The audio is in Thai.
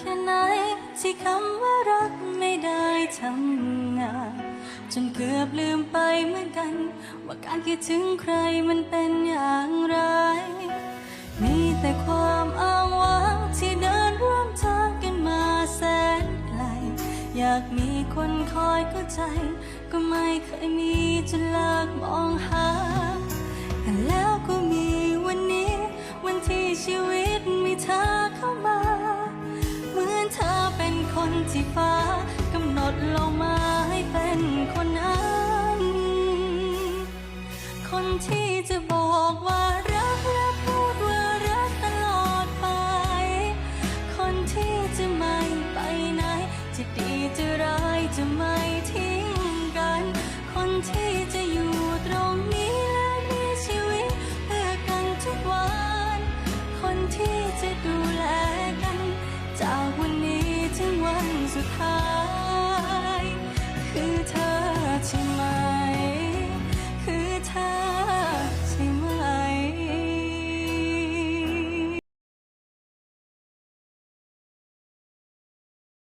แค่ไหน ที่คำว่ารักไม่ได้ทำงาน จนเกือบลืมไปเหมือนกัน ว่าการคิดถึงใครมันเป็นอย่างไร มีแต่ความอ้างว้างที่เดินร่วมทางกันมาแสนไกล อยากมีคนคอยเข้าใจ ก็ไม่เคยมีจนเลิกมองหา ที่ฟ้ากำหนดลงมาให้เป็นคนนั้น คนที่จะบอกว่ารักและพูดว่ารักตลอดไป คนที่จะไม่ไปไหน จะดีจะร้ายจะไม่